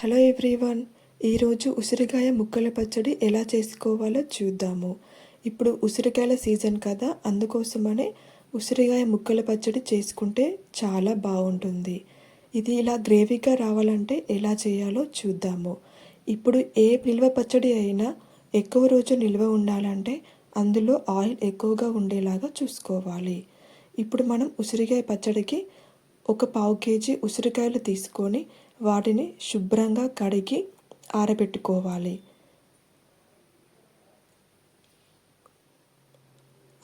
Hello everyone ఈరోజు ఉసిరికాయ ముక్కల పచ్చడి ఎలా చేసుకోవాలో చూద్దాము. ఇప్పుడు ఉసిరికాయల సీజన్ కదా అందుకోసమనే ఉసిరికాయ ముక్కల పచ్చడి చేసుకుంటే చాలా బాగుంటుంది. ఇది ఇలా గ్రేవీగా రావాలంటే ఎలా చేయాలో చూద్దాము. ఇప్పుడు ఏ నిల్వ పచ్చడి అయినా ఎక్కువ రోజు నిల్వ ఉండాలంటే అందులో ఆయిల్ ఎక్కువగా ఉండేలాగా చూసుకోవాలి. ఇప్పుడు మనం ఉసిరికాయ పచ్చడికి ఒక పావు కేజీ ఉసిరికాయలు తీసుకొని వాటిని శుభ్రంగా కడిగి ఆరబెట్టుకోవాలి.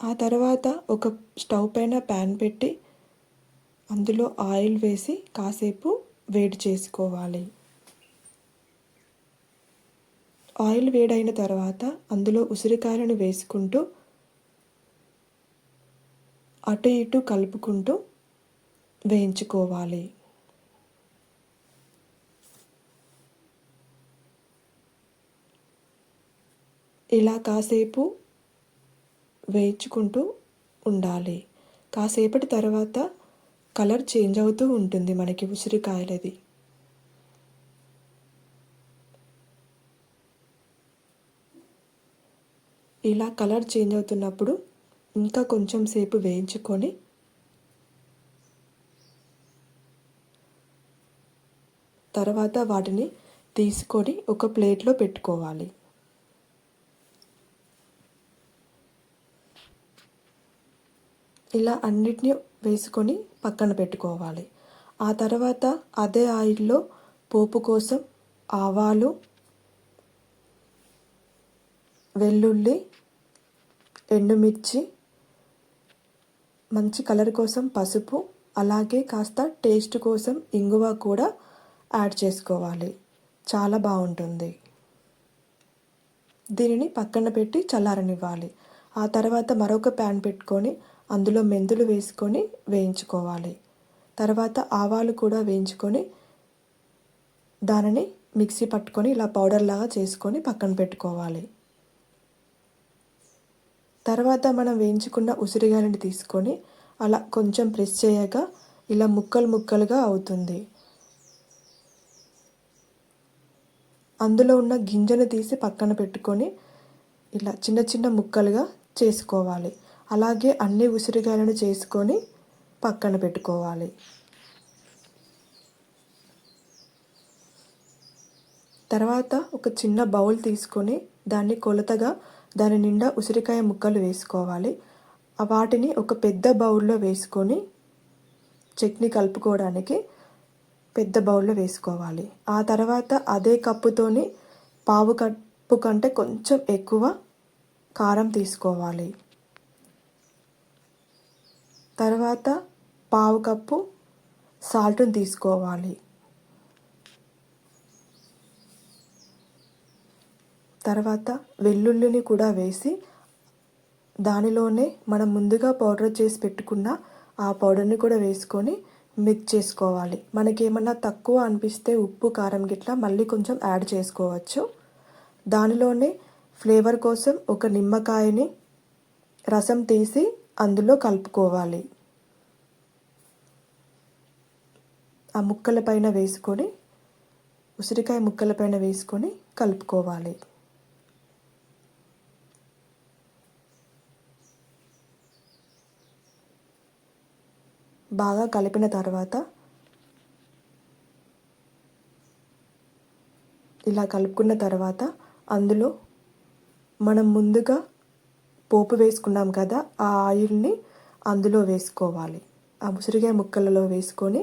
ఆ తర్వాత ఒక స్టవ్ పైన ప్యాన్ పెట్టి అందులో ఆయిల్ వేసి కాసేపు వేడి చేసుకోవాలి. ఆయిల్ వేడైన తర్వాత అందులో ఉసిరికాయలను వేసుకుంటూ అటు ఇటు కలుపుకుంటూ వేయించుకోవాలి. ఇలా కాసేపు వేయించుకుంటూ ఉండాలి. కాసేపటి తర్వాత కలర్ చేంజ్ అవుతూ ఉంటుంది మనకి ఉసిరికాయలది. ఇలా కలర్ చేంజ్ అవుతున్నప్పుడు ఇంకా కొంచెం సేపు వేయించుకొని తర్వాత వాటిని తీసుకొని ఒక ప్లేట్లో పెట్టుకోవాలి. ఇలా అన్నిటినీ వేసుకొని పక్కన పెట్టుకోవాలి. ఆ తర్వాత అదే ఆయిల్లో పోపు కోసం ఆవాలు వెల్లుల్లి ఎండుమిర్చి మంచి కలర్ కోసం పసుపు అలాగే కాస్త టేస్ట్ కోసం ఇంగువ కూడా యాడ్ చేసుకోవాలి. చాలా బాగుంటుంది. దీనిని పక్కన పెట్టి చల్లారనివ్వాలి. ఆ తర్వాత మరొక ప్యాన్ పెట్టుకొని అందులో మెంతులు వేసుకొని వేయించుకోవాలి. తర్వాత ఆవాలు కూడా వేయించుకొని దానిని మిక్సీ పట్టుకొని ఇలా పౌడర్ లాగా చేసుకొని పక్కన పెట్టుకోవాలి. తర్వాత మనం వేయించుకున్న ఉసిరిగాయలని తీసుకొని అలా కొంచెం ప్రెస్ చేయగా ఇలా ముక్కలు ముక్కలుగా అవుతుంది. అందులో ఉన్న గింజను తీసి పక్కన పెట్టుకొని ఇలా చిన్న చిన్న ముక్కలుగా చేసుకోవాలి. అలాగే అన్ని ఉసిరికాయలను చేసుకొని పక్కన పెట్టుకోవాలి. తర్వాత ఒక చిన్న బౌల్ తీసుకొని దాన్ని కొలతగా దాని నిండా ఉసిరికాయ ముక్కలు వేసుకోవాలి. వాటిని ఒక పెద్ద బౌల్లో వేసుకొని చట్నీ కలుపుకోవడానికి పెద్ద బౌల్లో వేసుకోవాలి. ఆ తర్వాత అదే కప్పుతోని పావు కప్పు కంటే కొంచెం ఎక్కువ కారం తీసుకోవాలి. తర్వాత పావు కప్పు సాల్ట్ని తీసుకోవాలి. తర్వాత వెల్లుల్లిని కూడా వేసి దానిలోనే మనం ముందుగా పౌడర్ చేసి పెట్టుకున్న ఆ పౌడర్ని కూడా వేసుకొని మిక్స్ చేసుకోవాలి. మనకేమన్నా తక్కువ అనిపిస్తే ఉప్పు కారం గిట్లా మళ్ళీ కొంచెం యాడ్ చేసుకోవచ్చు. దానిలోనే ఫ్లేవర్ కోసం ఒక నిమ్మకాయని రసం తీసి అందులో కలుపుకోవాలి. ఆ ముక్కల పైన వేసుకొని ఉసిరికాయ ముక్కల పైన వేసుకొని కలుపుకోవాలి. బాగా కలిపిన తర్వాత ఇలా కలుపుకున్న తర్వాత అందులో మనం ముందుగా పోపు వేసుకున్నాం కదా ఆ ఆయిల్ని అందులో వేసుకోవాలి. ఆ ముసిరిగాయ ముక్కలలో వేసుకొని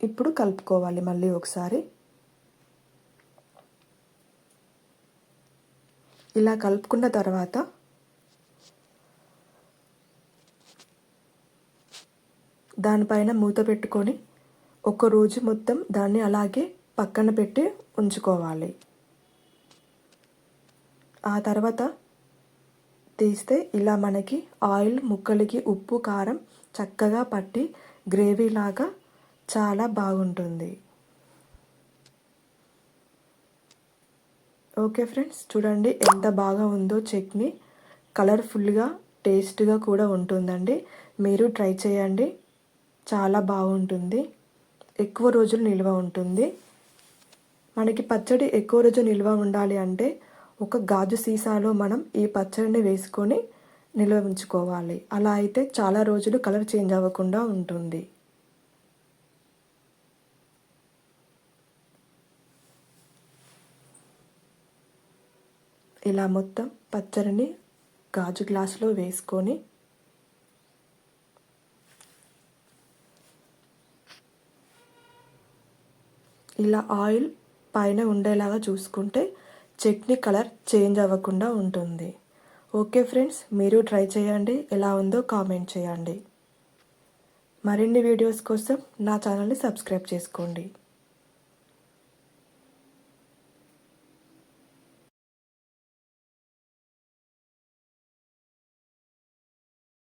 ఇప్పుడు కలుపుకోవాలి మళ్ళీ ఒకసారి. ఇలా కలుపుకున్న తర్వాత దానిపైన మూత పెట్టుకొని ఒక రోజు మొత్తం దాన్ని అలాగే పక్కన పెట్టి ఉంచుకోవాలి. ఆ తర్వాత తీస్తే ఇలా మనకి ఆయిల్ ముక్కలకి ఉప్పు కారం చక్కగా పట్టి గ్రేవీ లాగా చాలా బాగుంటుంది. ఓకే ఫ్రెండ్స్ చూడండి ఎంత బాగా ఉందో చట్నీ. కలర్ఫుల్గా టేస్ట్గా కూడా ఉంటుందండి. మీరు ట్రై చేయండి. చాలా బాగుంటుంది. ఎక్కువ రోజులు నిల్వ ఉంటుంది. మనకి పచ్చడి ఎక్కువ రోజు నిల్వ ఉండాలి అంటే ఒక గాజు సీసాలో మనం ఈ పచ్చడిని వేసుకొని నిల్వ ఉంచుకోవాలి. అలా అయితే చాలా రోజులు కలర్ చేంజ్ అవ్వకుండా ఉంటుంది. ఇలా మొత్తం పచ్చడిని గాజు గ్లాసులో వేసుకొని ఇలా ఆయిల్ పైన ఉండేలాగా చూసుకుంటే చట్నీ కలర్ చేంజ్ అవ్వకుండా ఉంటుంది. ఓకే ఫ్రెండ్స్ మీరు ట్రై చేయండి. ఎలా ఉందో కామెంట్ చేయండి. మరిన్ని వీడియోస్ కోసం నా ఛానల్ని సబ్స్క్రైబ్ చేసుకోండి.